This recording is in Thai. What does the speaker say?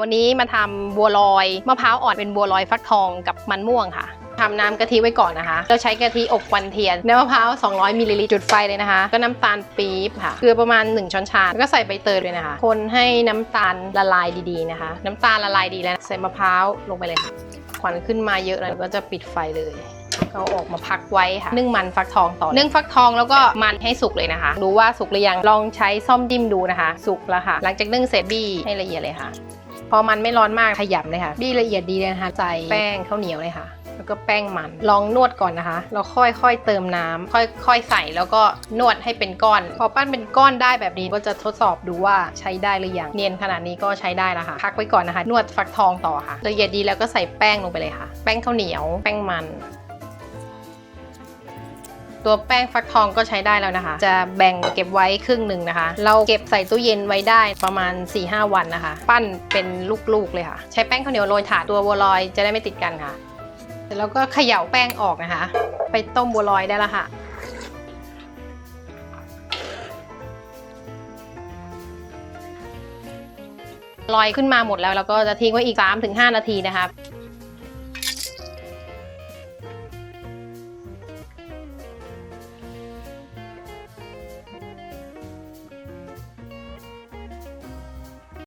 วันนี้มาทำบัวลอยมะพร้าวอ่อนเป็นบัวลอยฟักทองกับมันม่วงค่ะทำน้ำกะทิไว้ก่อนนะคะ เราใช้กะทิอบควันเทียนน้ำมะพร้าว 200 มิลลิลิตรจุดไฟเลยนะคะ ก็น้ำตาลปี๊บค่ะ เกลือประมาณ 1 ช้อนชา แล้วก็ใส่ใบเตยด้วยนะคะ คนให้น้ำตาลละลายดีๆนะคะ น้ำตาลละลายดีแล้ว ใส่มะพร้าวลงไปเลยค่ะควันขึ้นมาเยอะแล้วก็จะปิดไฟเลยเอาออกมาพักไว้ค่ะนึ่งมันฟักทองต่อนึ่งฟักทองแล้วก็มันให้สุกเลยนะคะ ดูว่าสุกหรือยัง ลองใช้ซ่อมจิ้มดูนะคะ สุกแล้วค่ะ หลังจากนึ่งเสร็จบี้ให้ละเอียดเลยค่ะ พอมันไม่ร้อนมากขยำเลยค่ะ บี้ละเอียดดีเลยนะคะใส่แป้งข้าวเหนียวเลยค่ะ แล้วก็แป้งมัน ลองนวดก่อนนะคะแล้วค่อยๆเติมน้ำค่อยๆใส่แล้วก็นวดให้เป็นก้อน พอปั้นเป็นก้อนได้แบบนี้ก็จะทดสอบดูว่าใช้ได้หรือยัง เนียนขนาดนี้ก็ใช้ได้แล้วค่ะ พักไว้ก่อนนะคะ นวดฟักทองต่อค่ะ ละเอียดดีแล้วก็ใส่แป้งลงไปเลยค่ะ แป้งข้าวเหนียว แป้งมัน ตัวแป้งฟักทองก็ใช้ได้แล้วนะคะ จะแบ่งเก็บไว้ครึ่งหนึ่งนะคะ เราเก็บใส่ตู้เย็นไว้ได้ประมาณ 4-5 วันนะคะ ปั้นเป็นลูกๆเลยค่ะ ใช้แป้งข้าวเหนียวโรยถาดตัวบัวลอยจะได้ไม่ติดกันค่ะเสร็จแล้วก็เขย่าแป้งออกนะคะ ไปต้มบัวลอยได้แล้วค่ะลอยขึ้นมาหมดแล้วแล้วก็จะทิ้งไว้อีก 3-5 นาทีนะคะ